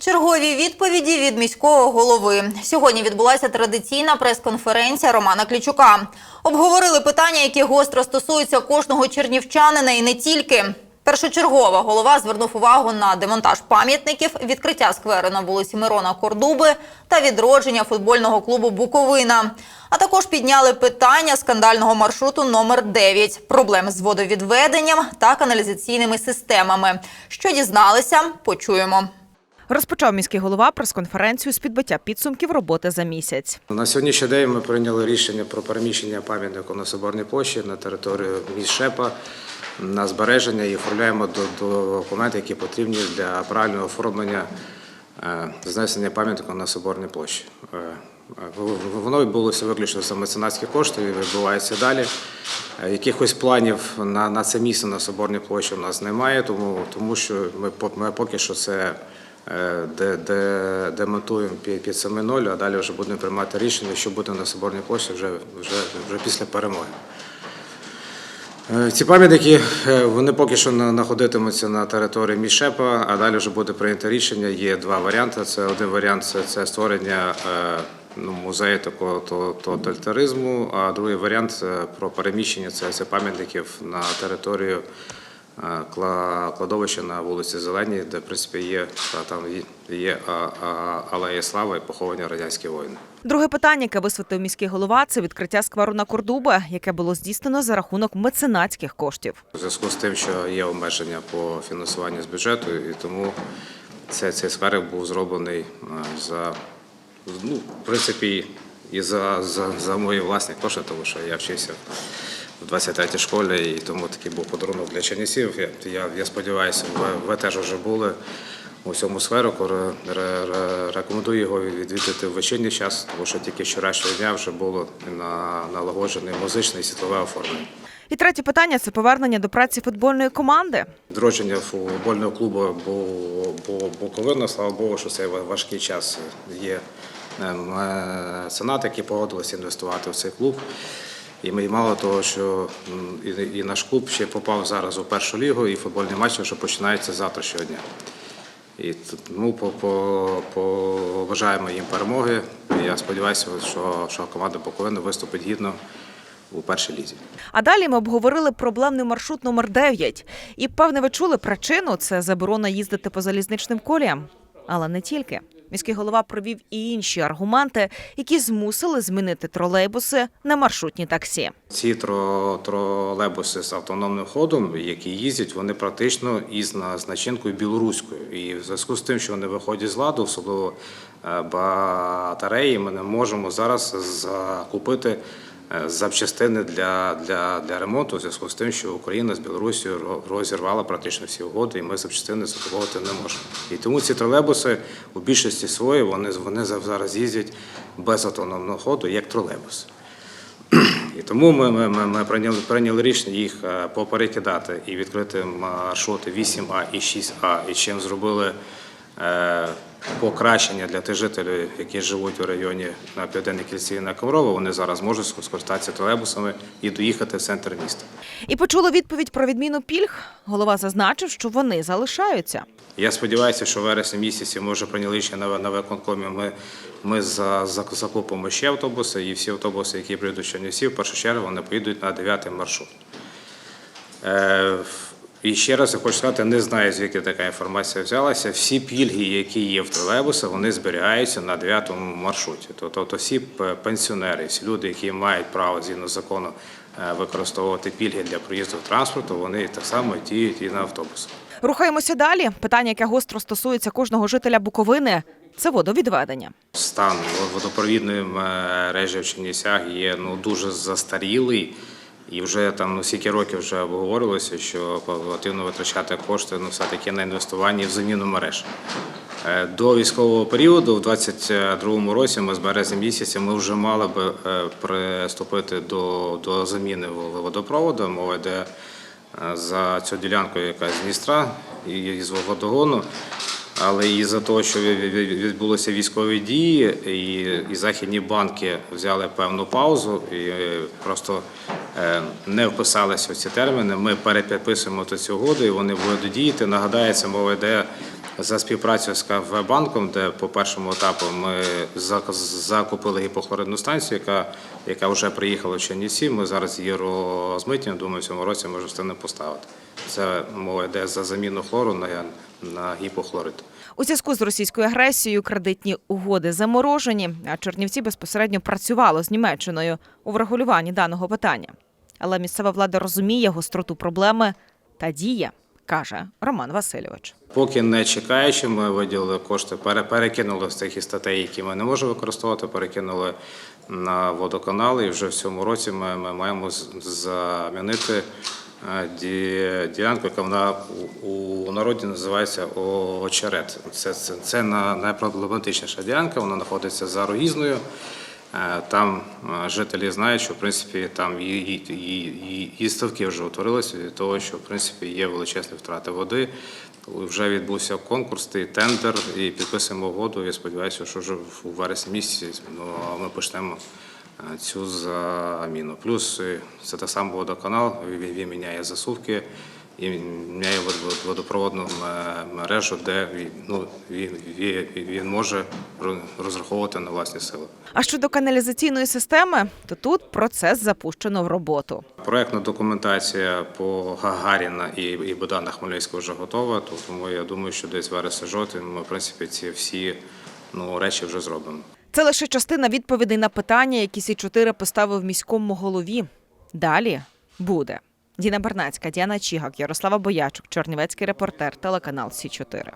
Чергові відповіді від міського голови. Сьогодні відбулася традиційна прес-конференція Романа Клічука. Обговорили питання, які гостро стосуються кожного чернівчанина і не тільки. Першочергово голова звернув увагу на демонтаж пам'ятників, відкриття скверу на вулиці Мирона Кордуби та відродження футбольного клубу Буковина. А також підняли питання скандального маршруту номер 9 проблем з водовідведенням та каналізаційними системами. Що дізналися, почуємо. Розпочав міський голова прес-конференцію з підбиття підсумків роботи за місяць. На сьогоднішній день ми прийняли рішення про переміщення пам'ятнику на Соборній площі на територію міст Шепа на збереження і оформляємо до, до документи, які потрібні для правильного оформлення е, знесення пам'ятника на Соборній площі. Е, е, Воно відбулося виключно за меценатські кошти і відбувається далі. Якихось планів на, на це місце на Соборній площі у нас немає, тому, тому що ми, ми поки що це е, де, де, демонтуємо під, під саме ноль, а далі вже будемо приймати рішення, що буде на Соборній площі вже, вже, вже після перемоги. Е, Ці пам'ятники е, вони поки що знаходитимуться на території Мішепа, а далі вже буде прийнято рішення. Є два варіанти. Це один варіант це, це створення ну, музею такого то- тоталітаризму, а другий варіант про переміщення це, це пам'ятників на територію е, кла- кладовища на вулиці Зеленій, де в принципі є там є- алея слави і поховані радянські воїни. Друге питання, яке висвітлив міський голова, це відкриття скверу на Кордуба, яке було здійснено за рахунок меценатських коштів. У зв'язку з тим, що є обмеження по фінансуванню з бюджету, і тому це, цей скверик був зроблений е, за, ну, в принципі, і за, за, за мої власні кошти, тому що я вчився в 23-й школі, і тому такий був подарунок для чернівців. Я, я, я сподіваюся, ви, ви теж вже були у цьому сферу. Ре- ре- ре- Рекомендую його відвідати в вечірній час, тому що тільки вчорашнього дня вже було на, налагоджене музичне і світлове оформлення. І третє питання це повернення до праці футбольної команди. Відродження футбольного клубу бу- бу- Буковина, слава Богу, що цей важкий час є е, меценати, які погодилися інвестувати в цей клуб. І ми мало того, що і, наш клуб ще попав зараз у першу лігу, і футбольний матч вже починається завтра щодня. І по, побажаємо їм перемоги. Я сподіваюся, що, що команда Буковина виступить гідно у першій лізі. А далі ми обговорили проблемний маршрут номер 9. І певне, ви чули причину це заборона їздити по залізничним коліям. Але не тільки. Міський голова провів і інші аргументи, які змусили змінити тролейбуси на маршрутні таксі. Ці тролейбуси з автономним ходом, які їздять, вони практично із значинкою білоруською. І в зв'язку з тим, що вони виходять з ладу, особливо е, батареї, ми не можемо зараз закупити запчастини для, для, для ремонту, в зв'язку з тим, що Україна з Білорусією ро- розірвала практично всі угоди, і ми запчастини закуповувати не можемо. І тому ці тролейбуси у більшості своїй вони, вони зараз їздять без автономного ходу, як тролейбуси. І тому ми, ми, ми, ми прийняли, прийняли рішення їх е, поперекидати і відкрити маршрути 8А і 6А, і чим зробили е, покращення для тих жителів, які живуть у районі на Південній кільці і на Коврово, вони зараз можуть скористатися тролейбусами і доїхати в центр міста. І почули відповідь про відміну пільг. Голова зазначив, що вони залишаються. Я сподіваюся, що в вересні місяці ми вже прийняли рішення на, на виконкомі. Ми, ми за, за, закупимо ще автобуси, і всі автобуси, які прийдуть з Чернівців, в першу чергу вони поїдуть на 9 маршрут. Е, і ще раз я хочу сказати, не знаю, звідки така інформація взялася. Всі пільги, які є в тролейбусах, вони зберігаються на 9 маршруті. Тобто всі пенсіонери, всі люди, які мають право згідно закону е, використовувати пільги для проїзду транспорту, вони так само діють і на автобусах. Рухаємося далі. Питання, яке гостро стосується кожного жителя Буковини, це водовідведення. Стан водопровідної мережі в Чернівцях є ну, дуже застарілий. І вже там ну, скільки років вже обговорювалося, що потрібно витрачати кошти ну, все-таки на інвестування в заміну мереж. Е, До військового періоду, в 22-му році, ми з березня місяця, ми вже мали би е, приступити до, до заміни водопроводу. Мова йде е, за цю ділянку, яка з Дністра і з водогону. Але і за того, що ві- ві- ві- відбулися військові дії, і, і західні банки взяли певну паузу і просто не вписалися в ці терміни. Ми перепідписуємо цю угоду, і вони будуть діяти. Нагадаю, це мова йде за співпрацю з КФВ банком, де по першому етапу ми зак- закупили гіпохлоридну станцію, яка, яка вже приїхала в Чернівці. Ми зараз її розмитнюємо. Думаю, в цьому році ми вже встигнемо поставити. Це мова йде за заміну хлору на, на гіпохлорид. У зв'язку з російською агресією кредитні угоди заморожені, а Чернівці безпосередньо працювало з Німеччиною у врегулюванні даного питання. Але місцева влада розуміє гостроту проблеми та діє, каже Роман Васильович. Поки не чекаючи, ми виділили кошти, пере- перекинули з тих статей, які ми не можемо використовувати, перекинули на водоканали. І вже в цьому році ми, ми маємо замінити ділянку, яка вона у, народі називається очерет. Це, це, це найпроблематичніша ділянка, вона знаходиться за Рогізною. Е, Там е, жителі знають, що в принципі там і ставки вже утворилися від того, що в принципі є величезні втрати води. Вже відбувся конкурс, і тендер, і підписуємо угоду. Я сподіваюся, що вже у вересні місяці ну, ми почнемо цю заміну. Плюс е, це те саме водоканал, він, міняє засувки і міняє водопроводну мережу, де він, ну, він, він, він може розраховувати на власні сили. А щодо каналізаційної системи, то тут процес запущено в роботу. Проектна документація по Гагаріна і, і Богдана Хмельницького вже готова, тому я думаю, що десь вересень-жовтень ми, в принципі, ці всі ну, речі вже зробимо. Це лише частина відповідей на питання, які Сі 4 поставив міському голові. Далі буде. Діна Бернацька, Діана Чігак, Ярослава Боячук, Чернівецький репортер, телеканал Сі 4